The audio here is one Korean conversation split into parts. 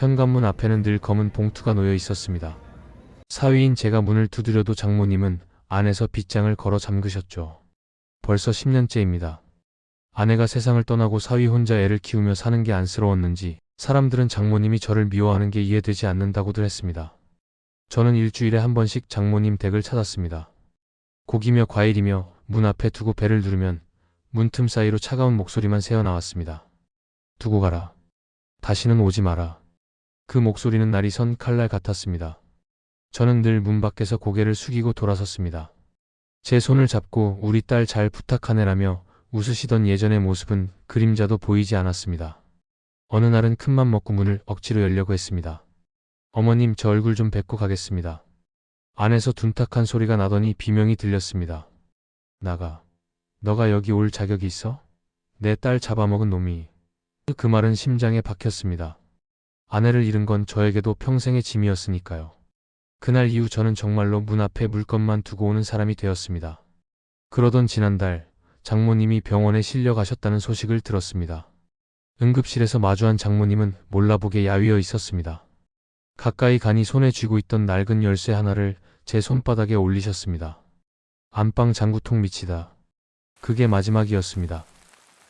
현관문 앞에는 늘 검은 봉투가 놓여 있었습니다. 사위인 제가 문을 두드려도 장모님은 안에서 빗장을 걸어 잠그셨죠. 벌써 10년째입니다. 아내가 세상을 떠나고 사위 혼자 애를 키우며 사는 게 안쓰러웠는지 사람들은 장모님이 저를 미워하는 게 이해되지 않는다고들 했습니다. 저는 일주일에 한 번씩 장모님 댁을 찾았습니다. 고기며 과일이며 문 앞에 두고 배를 누르면 문틈 사이로 차가운 목소리만 새어 나왔습니다. 두고 가라. 다시는 오지 마라. 그 목소리는 날이 선 칼날 같았습니다. 저는 늘 문 밖에서 고개를 숙이고 돌아섰습니다. 제 손을 잡고 우리 딸 잘 부탁하네라며 웃으시던 예전의 모습은 그림자도 보이지 않았습니다. 어느 날은 큰맘 먹고 문을 억지로 열려고 했습니다. 어머님 저 얼굴 좀 뵙고 가겠습니다. 안에서 둔탁한 소리가 나더니 비명이 들렸습니다. 나가. 너가 여기 올 자격이 있어? 내 딸 잡아먹은 놈이. 그 말은 심장에 박혔습니다. 아내를 잃은 건 저에게도 평생의 짐이었으니까요. 그날 이후 저는 정말로 문 앞에 물건만 두고 오는 사람이 되었습니다. 그러던 지난달 장모님이 병원에 실려 가셨다는 소식을 들었습니다. 응급실에서 마주한 장모님은 몰라보게 야위어 있었습니다. 가까이 가니 손에 쥐고 있던 낡은 열쇠 하나를 제 손바닥에 올리셨습니다. 안방 장구통 밑이다. 그게 마지막이었습니다.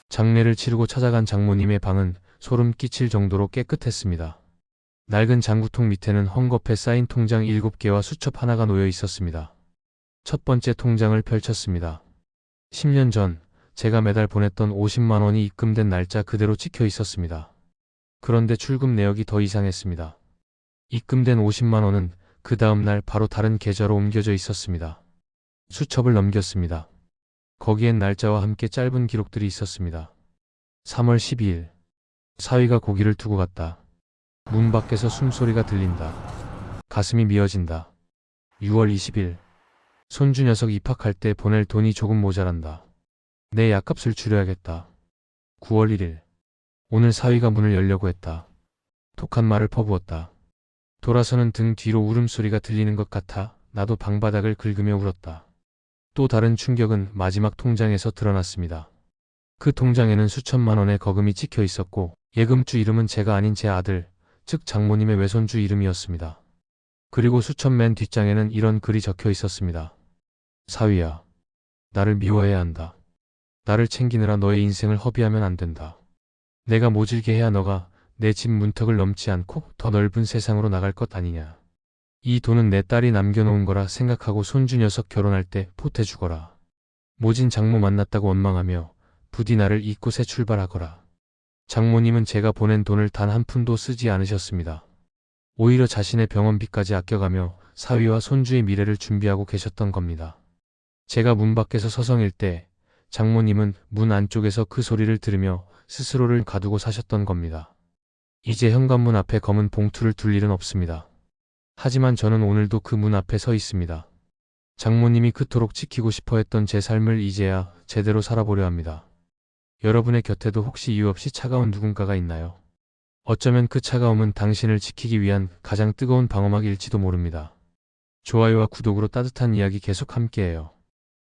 장례를 치르고 찾아간 장모님의 방은 소름 끼칠 정도로 깨끗했습니다. 낡은 장구통 밑에는 헝겊에 쌓인 통장 7개와 수첩 하나가 놓여 있었습니다. 첫 번째 통장을 펼쳤습니다. 10년 전 제가 매달 보냈던 50만 원이 입금된 날짜 그대로 찍혀 있었습니다. 그런데 출금 내역이 더 이상했습니다. 입금된 50만 원은 그 다음 날 바로 다른 계좌로 옮겨져 있었습니다. 수첩을 넘겼습니다. 거기엔 날짜와 함께 짧은 기록들이 있었습니다. 3월 12일. 사위가 고기를 두고 갔다. 문 밖에서 숨소리가 들린다. 가슴이 미어진다. 6월 20일. 손주 녀석 입학할 때 보낼 돈이 조금 모자란다. 내 약값을 줄여야겠다. 9월 1일. 오늘 사위가 문을 열려고 했다. 독한 말을 퍼부었다. 돌아서는 등 뒤로 울음소리가 들리는 것 같아 나도 방바닥을 긁으며 울었다. 또 다른 충격은 마지막 통장에서 드러났습니다. 그 통장에는 수천만 원의 거금이 찍혀 있었고 예금주 이름은 제가 아닌 제 아들, 즉 장모님의 외손주 이름이었습니다. 그리고 수천 맨 뒷장에는 이런 글이 적혀 있었습니다. 사위야, 나를 미워해야 한다. 나를 챙기느라 너의 인생을 허비하면 안 된다. 내가 모질게 해야 너가 내 집 문턱을 넘지 않고 더 넓은 세상으로 나갈 것 아니냐. 이 돈은 내 딸이 남겨놓은 거라 생각하고 손주 녀석 결혼할 때 보태주거라. 모진 장모 만났다고 원망하며 부디 나를 잊고 새 출발하거라. 장모님은 제가 보낸 돈을 단 한 푼도 쓰지 않으셨습니다. 오히려 자신의 병원비까지 아껴가며 사위와 손주의 미래를 준비하고 계셨던 겁니다. 제가 문 밖에서 서성일 때 장모님은 문 안쪽에서 그 소리를 들으며 스스로를 가두고 사셨던 겁니다. 이제 현관문 앞에 검은 봉투를 둘 일은 없습니다. 하지만 저는 오늘도 그 문 앞에 서 있습니다. 장모님이 그토록 지키고 싶어 했던 제 삶을 이제야 제대로 살아보려 합니다. 여러분의 곁에도 혹시 이유 없이 차가운 누군가가 있나요? 어쩌면 그 차가움은 당신을 지키기 위한 가장 뜨거운 방어막일지도 모릅니다. 좋아요와 구독으로 따뜻한 이야기 계속 함께해요.